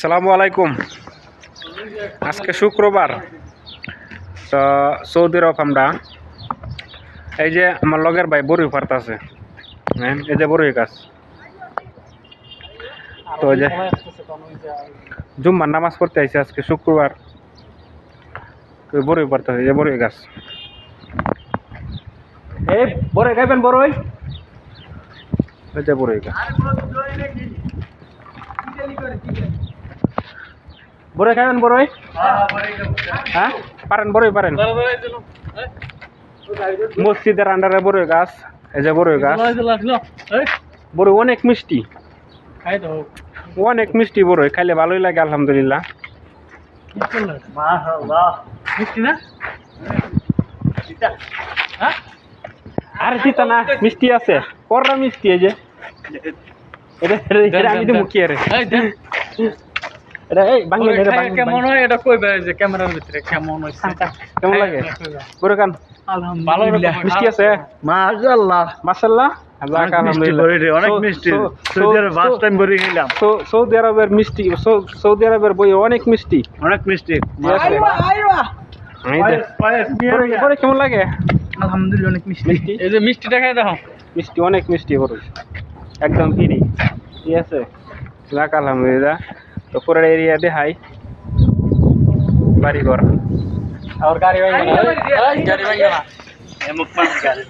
সালামু আলাইকুম। আজকে শুক্রবার। তো সৌদি আরব আমরা এই যে আমার লগের ভাই বড়ি ফার্ত আছে হ্যাঁ এই যে বড়ি গাছ। তো এই যে জুম্মার নামাজ পড়তে আইছে আজকে শুক্রবার। তো বড়ি ফার্ত আছে এই যে বড়ি গাছ। এই বড়ই খাইবেন বড়ই এই যে বড়ই গাছ। বড়ই খাবেন বড়ই হ্যাঁ পারেন বড়ই পারেন মসজিদের আন্ডারে বড়ই গাছ এই যে বড়ই গাছ বড়ই অনেক মিষ্টি অনেক মিষ্টি বড়ই খাইলে ভালোই লাগে আলহামদুলিল্লাহ আরে তিতা না মিষ্টি আছে কররা মিষ্টি এই যে আমি তো মুখিয়ে রে এটা এই বাংলা এটা কেমন হয়? এটা কইবে যে ক্যামেরার ভিতরে কেমন হইছে? কেমন লাগে? বড় কান আলহামদুলিল্লাহ মিষ্টি আছে? মাশাআল্লাহ। মাশাআল্লাহ? অনেক মিষ্টি অনেক মিষ্টি। সৌদি আরবের মিষ্টি সৌদি আরবের বই অনেক মিষ্টি। অনেক মিষ্টি। কেমন লাগে? আলহামদুলিল্লাহ অনেক মিষ্টি। মিষ্টি? এই যে মিষ্টিটা খাই দেখো। মিষ্টি অনেক মিষ্টি বড়ি। একদম ফ্রি ঠিক আছে? আলহামদুলিল্লাহ। তো পুরো এরিয়া দেখাই। বাড়ি ঘর। আর গাড়ি ভাঙবে না। গাড়ি ভাঙবে না। এমক পাঁচ গাড়ি।